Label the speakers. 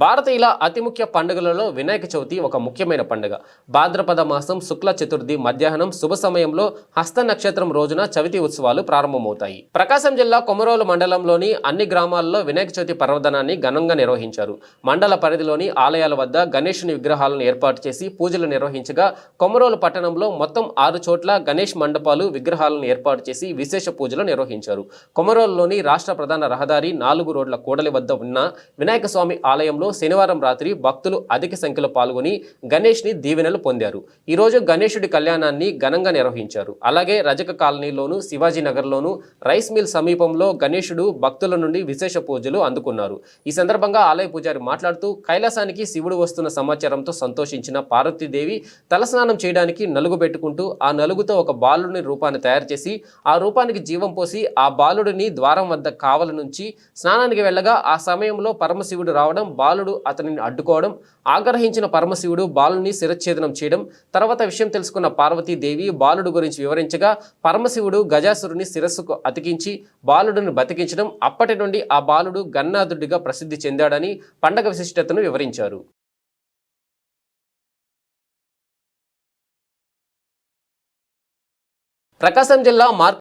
Speaker 1: భారతీయుల అతి ముఖ్య పండుగలలో వినాయక చవితి ఒక ముఖ్యమైన పండుగ. భాద్రపద మాసం శుక్ల చతుర్థి మధ్యాహ్నం శుభ సమయంలో హస్త నక్షత్రం రోజున చవితి ఉత్సవాలు ప్రారంభమవుతాయి. ప్రకాశం జిల్లా కొమరోలు మండలంలోని అన్ని గ్రామాల్లో వినాయక చవితి పర్వదనాన్ని ఘనంగా నిర్వహించారు. మండల పరిధిలోని ఆలయాల వద్ద గణేషుని విగ్రహాలను ఏర్పాటు చేసి పూజలు నిర్వహించగా కొమరోలు పట్టణంలో మొత్తం ఆరు చోట్ల గణేష్ మండపాలు విగ్రహాలను ఏర్పాటు చేసి విశేష పూజలు నిర్వహించారు. కొమరోలులోని రాష్ట్ర ప్రధాన రహదారి నాలుగు రోడ్ల కూడలి వద్ద ఉన్న వినాయక స్వామి ఆలయంలో శనివారం రాత్రి భక్తులు అధిక సంఖ్యలో పాల్గొని గణేష్ని దీవెనలు పొందారు. ఈ రోజు కళ్యాణాన్ని ఘనంగా నిర్వహించారు. అలాగే రజక కాలనీలోను శివాజీ నగర్లోను రైస్ మిల్ సమీపంలో గణేషుడు భక్తుల నుండి విశేష పూజలు అందుకున్నారు. ఈ సందర్భంగా ఆలయ పూజారి మాట్లాడుతూ కైలాసానికి శివుడు వస్తున్న సమాచారంతో సంతోషించిన పార్వతీదేవి తలస్నానం చేయడానికి నలుగు పెట్టుకుంటూ ఆ నలుగుతో ఒక బాలుని రూపాన్ని తయారు చేసి ఆ రూపానికి జీవం పోసి ఆ బాలుడిని ద్వారం వద్ద కావల నుంచి స్నానానికి వెళ్ళగా ఆ సమయంలో పరమశివుడు రావడం బాలుడు అతనిని అడ్డుకోవడం ఆగ్రహించిన పరమశివుడు బాలుని శిరచ్ఛేదనం చేయడం తర్వాత విషయం తెలుసుకున్న పార్వతీదేవి బాలుడు గురించి వివరించగా పరమశివుడు గజాసురుని శిరస్సుకు అతికించి బాలుడిని బతికించడం అప్పటి నుండి ఆ బాలుడు గన్నాథుడిగా ప్రసిద్ధి చెందాడని పండగ విశిష్టతను వివరించారు. ప్రకాశం జిల్లా మార్క్